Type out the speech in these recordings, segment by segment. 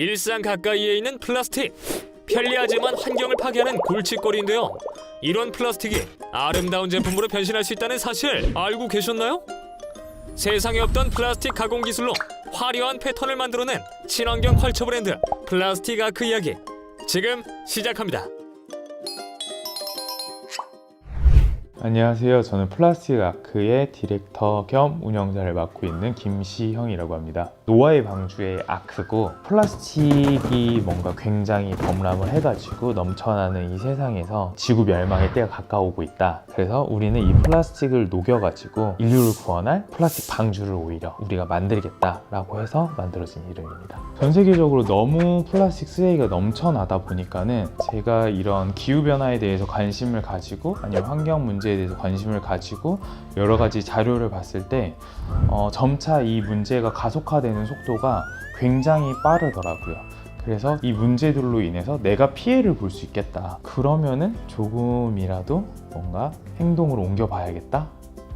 일상 가까이에 있는 플라스틱. 편리하지만 환경을 파괴하는 골칫거리인데요. 이런 플라스틱이 아름다운 제품으로 변신할 수 있다는 사실 알고 계셨나요? 세상에 없던 플라스틱 가공 기술로 화려한 패턴을 만들어낸 친환경 컬처 브랜드 플라스틱 아크 이야기 지금 시작합니다. 안녕하세요. 저는 플라스틱 아크의 디렉터 겸 운영자를 맡고 있는 김시형이라고 합니다. 노화의 방주의 아크고 플라스틱이 뭔가 굉장히 범람을 해가지고 넘쳐나는 이 세상에서 지구 멸망의 때가 가까우고 있다. 그래서 우리는 이 플라스틱을 녹여가지고 인류를 구원할 플라스틱 방주를 오히려 우리가 만들겠다라고 해서 만들어진 이름입니다. 전 세계적으로 너무 플라스틱 쓰레기가 넘쳐나다 보니까는 제가 이런 기후 변화에 대해서 관심을 가지고 아니면 환경 문제 에 대해서 관심을 가지고 여러 가지 자료를 봤을 때 어, 점차 이 문제가 가속화되는 속도가 굉장히 빠르더라고요. 그래서 이 문제들로 인해서 내가 피해를 볼 수 있겠다. 그러면은 조금이라도 뭔가 행동으로 옮겨봐야겠다.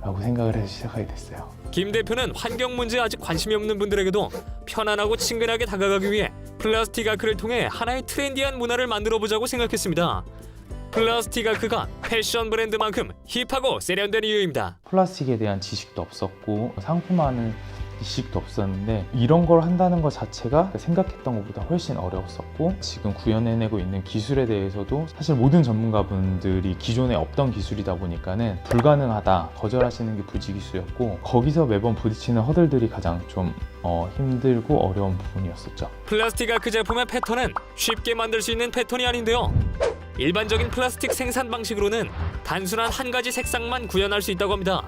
라고 생각을 해서 시작하게 됐어요. 김 대표는 환경 문제에 아직 관심이 없는 분들에게도 편안하고 친근하게 다가가기 위해 플라스틱 아크를 통해 하나의 트렌디한 문화를 만들어 보자고 생각했습니다. 플라스틱 아크가 패션 브랜드만큼 힙하고 세련된 이유입니다. 플라스틱에 대한 지식도 없었고 상품화는 지식도 없었는데 이런 걸 한다는 것 자체가 생각했던 것보다 훨씬 어려웠었고 지금 구현해내고 있는 기술에 대해서도 사실 모든 전문가분들이 기존에 없던 기술이다 보니까는 불가능하다 거절하시는 게 부지기수였고 거기서 매번 부딪히는 허들들이 가장 좀 어, 힘들고 어려운 부분이었었죠. 플라스틱 아크 제품의 패턴은 쉽게 만들 수 있는 패턴이 아닌데요. 일반적인 플라스틱 생산 방식으로는 단순한 한 가지 색상만 구현할 수 있다고 합니다.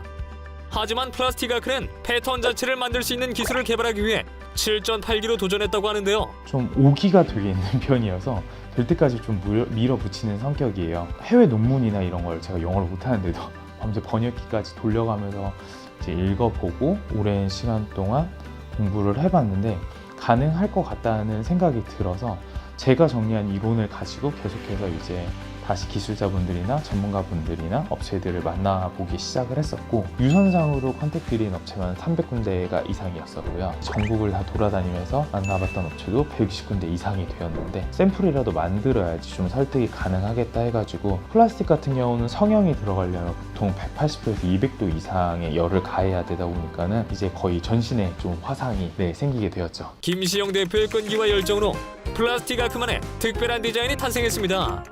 하지만 플라스틱 아크는 패턴 자체를 만들 수 있는 기술을 개발하기 위해 7.8기로 도전했다고 하는데요. 좀 오기가 되게 있는 편이어서 될 때까지 좀 물- 밀어붙이는 성격이에요. 해외 논문이나 이런 걸 제가 영어를 못하는데도 밤새 번역기까지 돌려가면서 이제 읽어보고 오랜 시간 동안 공부를 해봤는데 가능할 것 같다는 생각이 들어서 제가 정리한 이론을 가지고 계속해서 이제 다시 기술자분들이나 전문가분들이나 업체들을 만나보기 시작을 했었고 유선상으로 컨택 드린 업체만 300군데가 이상이었었고요 전국을 다 돌아다니면서 만나봤던 업체도 160군데 이상이 되었는데 샘플이라도 만들어야지 좀 설득이 가능하겠다 해가지고 플라스틱 같은 경우는 성형이 들어가려면 보통 180도에서 200도 이상의 열을 가해야 되다 보니까는 이제 거의 전신에 좀 화상이 네, 생기게 되었죠 김시영 대표의 끈기와 열정으로 플라스틱 아크만의 특별한 디자인이 탄생했습니다.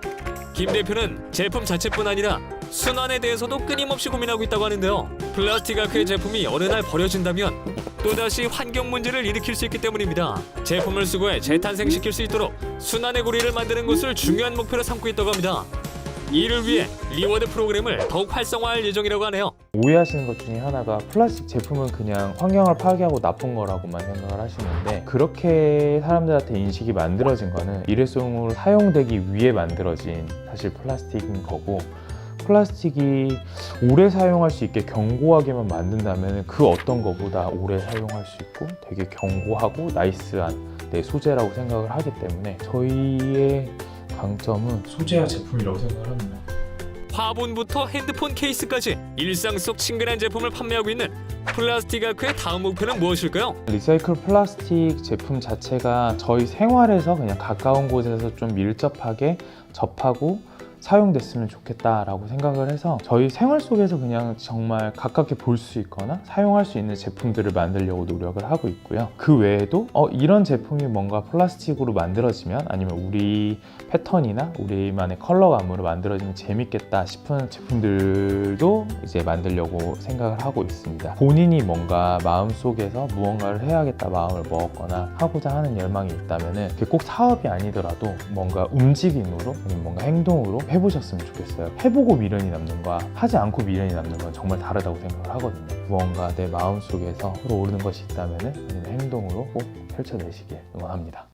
김 대표는 제품 자체뿐 아니라 순환에 대해서도 끊임없이 고민하고 있다고 하는데요. 플라스틱 아크의 제품이 어느 날 버려진다면 또다시 환경 문제를 일으킬 수 있기 때문입니다. 제품을 수거해 재탄생시킬 수 있도록 순환의 고리를 만드는 것을 중요한 목표로 삼고 있다고 합니다. 이를 위해 리워드 프로그램을 더욱 활성화할 예정이라고 하네요. 오해하시는 것 중에 하나가 플라스틱 제품은 그냥 환경을 파괴하고 나쁜 거라고만 생각을 하시는데 그렇게 사람들한테 인식이 만들어진 거는 일회성으로 사용되기 위해 만들어진 사실 플라스틱인 거고 플라스틱이 오래 사용할 수 있게 견고하게만 만든다면 그 어떤 거보다 오래 사용할 수 있고 되게 견고하고 나이스한 내 소재라고 생각을 하기 때문에 저희의 강점은 소재와 제품이라고 생각을 합니다. 화분부터 핸드폰 케이스까지 일상 속 친근한 제품을 판매하고 있는 플라스틱 아크의 다음 목표는 무엇일까요? 리사이클 플라스틱 제품 자체가 저희 생활에서 그냥 가까운 곳에서 좀 밀접하게 접하고 사용됐으면 좋겠다라고 생각을 해서 저희 생활 속에서 그냥 정말 가깝게 볼 수 있거나 사용할 수 있는 제품들을 만들려고 노력을 하고 있고요. 그 외에도 어, 이런 제품이 뭔가 플라스틱으로 만들어지면 아니면 우리 패턴이나 우리만의 컬러감으로 만들어지면 재밌겠다 싶은 제품들도 이제 만들려고 생각을 하고 있습니다. 본인이 뭔가 마음속에서 무언가를 해야겠다 마음을 먹었거나 하고자 하는 열망이 있다면은 그게 꼭 사업이 아니더라도 뭔가 움직임으로 아니면 뭔가 행동으로 해보셨으면 좋겠어요. 해보고 미련이 남는 거와 하지 않고 미련이 남는 건 정말 다르다고 생각을 하거든요. 무언가 내 마음속에서 오르는 것이 아니면 행동으로 꼭 펼쳐내시길 응원합니다.